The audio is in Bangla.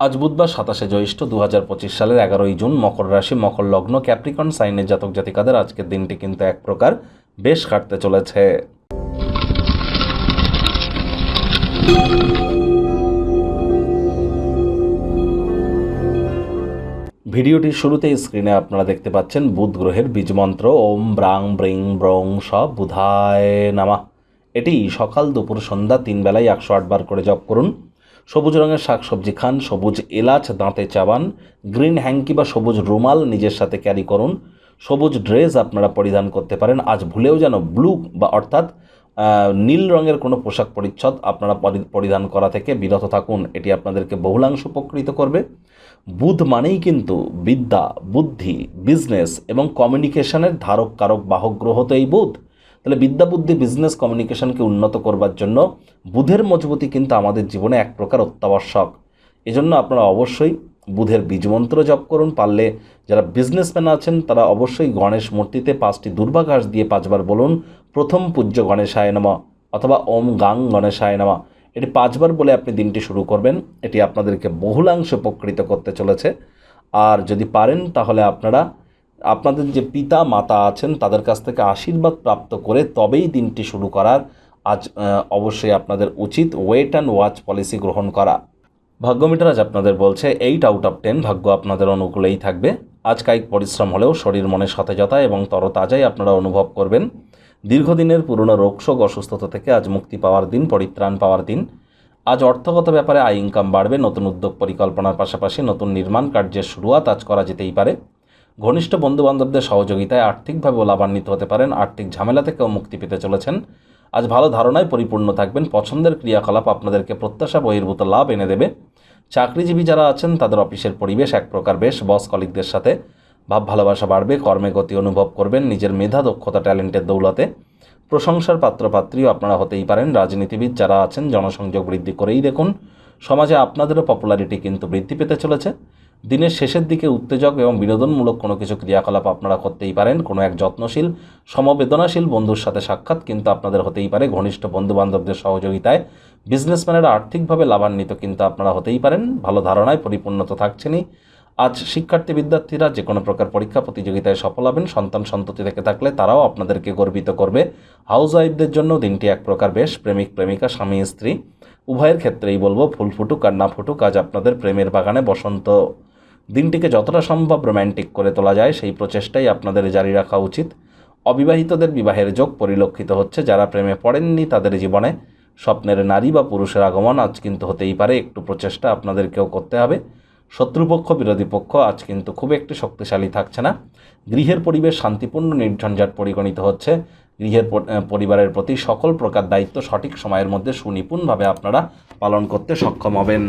আজ বুধবার সাতাশে জ্যৈষ্ঠ দু হাজার পঁচিশ সালের এগারোই জুন মকর রাশি, মকর লগ্ন, ক্যাপ্রিকন, সাইনের জাতক জাতিকাদের আজকের দিনটি কিন্তু এক প্রকার বেশ কাটতে চলেছে। ভিডিওটির শুরুতেই স্ক্রিনে আপনারা দেখতে পাচ্ছেন বুধ গ্রহের বীজমন্ত্র ওম ব্রাং ব্রিং ব্রং স বুধায় নামা। এটি সকাল দুপুর সন্ধ্যা তিন বেলায় একশো আটবার করে জপ করুন। সবুজ রঙের শাকসবজি খান, সবুজ এলাচ, দাঁতে চাবান গ্রিন হ্যাঙ্কি বা সবুজ রুমাল নিজের সাথে ক্যারি করুন। সবুজ ড্রেস আপনারা পরিধান করতে পারেন। আজ ভুলেও যেন ব্লু বা অর্থাৎ নীল রঙের কোনো পোশাক পরিচ্ছদ আপনারা পরিধান করা থেকে বিরত থাকুন। এটি আপনাদেরকে বহুলাংশ উপকৃত করবে। বুধ মানেই কিন্তু বিদ্যা, বুদ্ধি, বিজনেস এবং কমিউনিকেশনের ধারক কারক বাহক গ্রহ তো এই বুধ। তাহলে বিদ্যা বুদ্ধি বিজনেস কমিউনিকেশনকে উন্নত করবার জন্য বুধের মজবুতি কিন্তু আমাদের জীবনে এক প্রকার অত্যাবশ্যক। এজন্য আপনারা অবশ্যই বুধের বীজমন্ত্র জপ করুন, পারলে যারা বিজনেসম্যান আছেন তারা অবশ্যই গণেশ মূর্তিতে পাঁচটি দুর্বাঘাস দিয়ে পাঁচবার বলুন, প্রথম পূজ্য গণেশায় নমা অথবা ওম গাং গণেশায় নমা এটি পাঁচবার বলে আপনি দিনটি শুরু করবেন, এটি আপনাদেরকে বহুলাংশে উপকৃত করতে চলেছে। আর যদি পারেন তাহলে আপনারা আপনাদের যে পিতা, মাতা আছেন, তাদের কাছ থেকে আশীর্বাদ প্রাপ্ত করে তবেই দিনটি শুরু করার আজ অবশ্যই আপনাদের উচিত ওয়েট অ্যান্ড ওয়াচ পলিসি গ্রহণ করা। ভাগ্যমিটার আজ আপনাদের বলছে এইট আউট অফ টেন ভাগ্য আপনাদের অনুকূলেই থাকবে। আজ কায়িক পরিশ্রম হলেও শরীর মনে সতেজতা এবং তরতাজাই আপনারা অনুভব করবেন। দীর্ঘদিনের পুরনো রোগশোক অসুস্থতা থেকে আজ মুক্তি পাওয়ার দিন, পরিত্রাণ পাওয়ার দিন। আজ অর্থগত ব্যাপারে আয় ইনকাম বাড়বে, নতুন উদ্যোগ পরিকল্পনার পাশাপাশি নতুন নির্মাণ কার্যের শুরুয়াত আজ করা যেতেই পারে। ঘনিষ্ঠ বন্ধুবান্ধবদের সহযোগিতায় আর্থিকভাবেও লাভান্বিত হতে পারেন, আর্থিক ঝামেলা থেকেও মুক্তি পেতে চলেছেন। আজ ভালো ধারণায় পরিপূর্ণ থাকবেন, পছন্দের ক্রিয়াকলাপ আপনাদেরকে প্রত্যাশা, বহির্ভূত লাভ এনে দেবে। চাকরিজীবী যারা আছেন, তাদের অফিসের পরিবেশ এক প্রকার বেশ, বস কলিকদের সাথে ভাব ভালোবাসা বাড়বে কর্মে গতি অনুভব করবেন, নিজের মেধা, দক্ষতা, ট্যালেন্টের দৌলতে। প্রশংসার পাত্রপাত্রীও আপনারা হতেই পারেন, রাজনীতিবিদ যারা আছেন, জনসংযোগ বৃদ্ধি করেই দেখুন। সমাজে আপনাদেরও পপুলারিটি কিন্তু বৃদ্ধি পেতে চলেছে। দিনের শেষের দিকে উত্তেজক এবং বিনোদনমূলক কোনো কিছু ক্রিয়াকলাপ আপনারা করতেই পারেন। কোনো এক যত্নশীল, সমবেদনাশীল বন্ধুর সাথে সাক্ষাৎ কিন্তু আপনাদের হতেই পারে। ঘনিষ্ঠ বন্ধুবান্ধবদের সহযোগিতায় বিজনেসম্যানেরা আর্থিকভাবে লাভান্বিত কিন্তু আপনারা হতেই পারেন। ভালো ধারণায় পরিপূর্ণতা থাকছেনই। আজ শিক্ষার্থী বিদ্যার্থীরা যে কোনো প্রকার পরীক্ষা প্রতিযোগিতায় সফল হবেন। সন্তান সন্ততি থেকে থাকলে তারাও আপনাদেরকে গর্বিত করবে। হাউস ওয়াইফদের জন্য দিনটি এক প্রকার বেশ। প্রেমিক, প্রেমিকা, স্বামী, স্ত্রী। উভয়ের ক্ষেত্রেই বলব, ফুল ফুটুক আর না ফুটুক, আজ আপনাদের প্রেমের বাগানে বসন্ত দিনটিকে যতটা সম্ভব রোম্যান্টিক করে তোলা যায়, সেই প্রচেষ্টাই আপনাদের জারি রাখা উচিত। অবিবাহিতদের বিবাহের যোগ পরিলক্ষিত হচ্ছে, যারা প্রেমে পড়েননি তাদের জীবনে। স্বপ্নের নারী বা পুরুষের আগমন আজ কিন্তু হতেই পারে, একটু প্রচেষ্টা আপনাদেরকেও করতে হবে। শত্রুপক্ষ, বিরোধী পক্ষ আজ কিন্তু খুব একটি শক্তিশালী থাকছে না। গৃহের পরিবেশ শান্তিপূর্ণ, নির্ঝঞ্ঝাট পরিগণিত হচ্ছে। গৃহের পরিবারের প্রতি সকল প্রকার দায়িত্ব সঠিক সময়ের মধ্যে সুনিপুণভাবে আপনারা পালন করতে সক্ষম হবেন।